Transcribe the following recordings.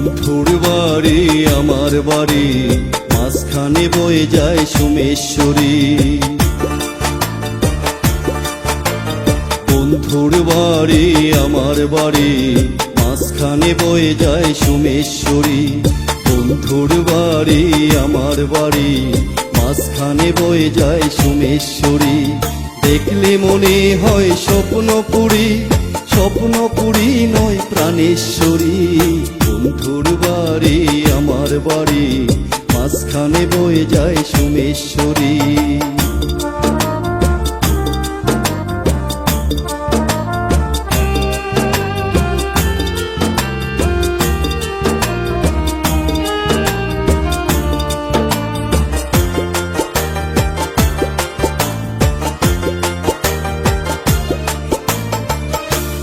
বন্ধুর বাড়ি, আমার বাড়ি। মাঝখানে বয়ে যায় সোমেশ্বরী। বন্ধুর বাড়ি, আমার বাড়ি। মাঝখানে বয়ে যায় সোমেশ্বরী। বন্ধুর বাড়ি, আমার বাড়ি। মাঝখানে বয়ে যায় সোমেশ্বরী। দেখলে মনে হয় স্বপ্ন পুরী স্বপ্ন পুরী নয় প্রাণেশ্বরী। বন্ধুর বাড়ি আমার বাড়ি মাঝখানে বয়ে যায় সোমেশ্বরী।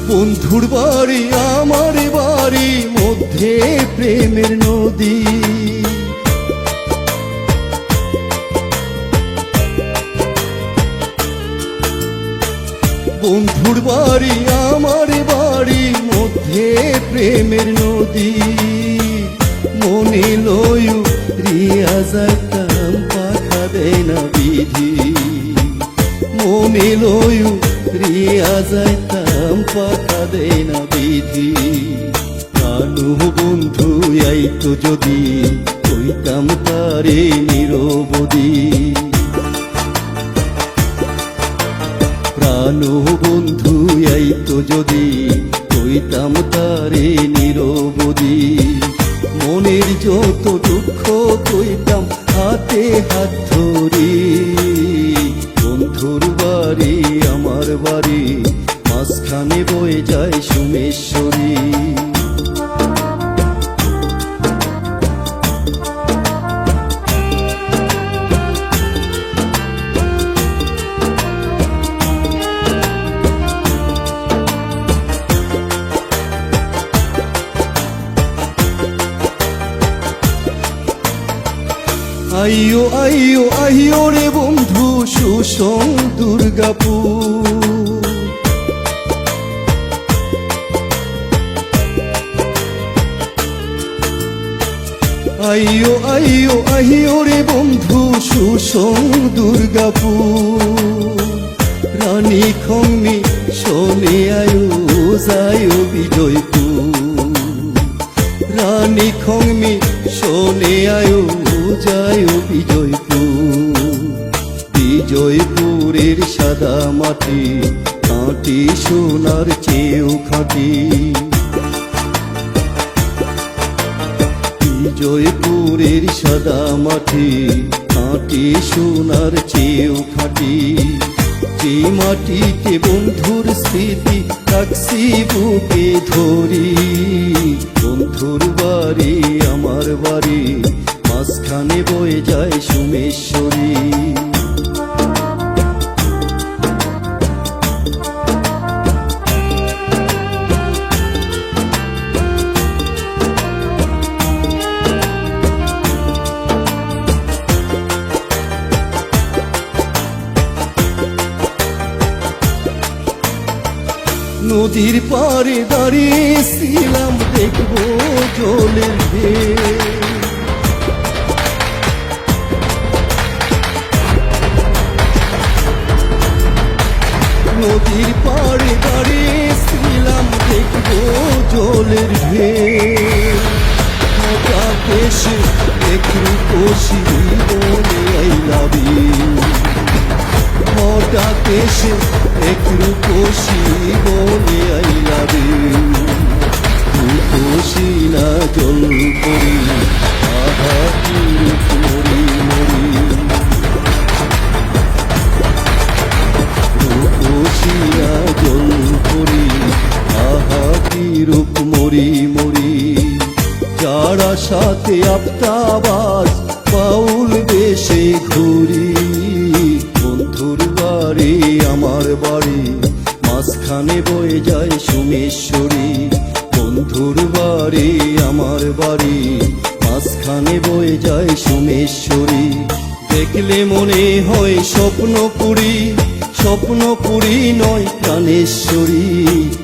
বন্ধুর বাড়ি আমার প্রেমের নদী। বন্ধুর বাড়ি, আমার বাড়ি মধ্যে প্রেমের নদী। মনে লয়ু, রিয়া যাইতাম পাখা দেয় বিধি। মনে লয়ু, রিয়া যাইতাম পাখা দেয় না বিধি। কানু বন্ধু আইতো যদি কইতাম তারে নিরবধি। প্রাণ বন্ধু আইতো যদি কইতাম তারে নিরবধি। মনের যত দুঃখ কইতাম, হাতে হাত ধরি। বন্ধুর বাড়ি, আমার বাড়ি, মাঝখানে বয়ে যায় সোমেশ্বরী। আইও আইও আইও রে বন্ধু, সুসং দুর্গাপুর। আইও আইও আইও রে বন্ধু, সুসং দুর্গাপুর। রানী খংনি শোনে আয়ু, যায় বিজয়পুর। রানী খংমি শোনে আয়ো যায় বিজয়পুর। বিজয়পুরের সাদা মাটি খাঁটি সোনার চেয়েও খাঁটি। বিজয়পুরের সাদা মাটি খাঁটি সোনার চেয়েও খাঁটি। যে মাটিতে বন্ধুর স্মৃতি, রাখছি বুকে ধরি। বন্ধুর বাড়ি, আমার বাড়ি মাঝখানে বয়ে যায় সোমেশ্বরী। নদীর পাড়ে দাঁড়িয়েছিলাম দেখব জলের ঢেউ। খুশি করি আহা মরি মরি রূপ মরি মরি। যারা সাথে আফতাবাজ আমার বাড়ি। মাঝখানে বয়ে যায় সোমেশ্বরী। দেখলে মনে হয় স্বপ্ন পুরী স্বপ্ন পুরী নয় প্রাণেশ্বরী।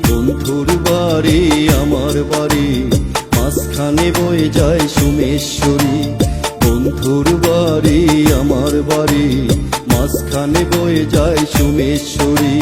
বন্ধুর বাড়ি আমার বাড়ি। মাঝখানে বয়ে যায় সুমেশ্বরী। বন্ধুর বাড়ি আমার বাড়ি। মাঝখানে বয়ে যায় সুমেশ্বরী।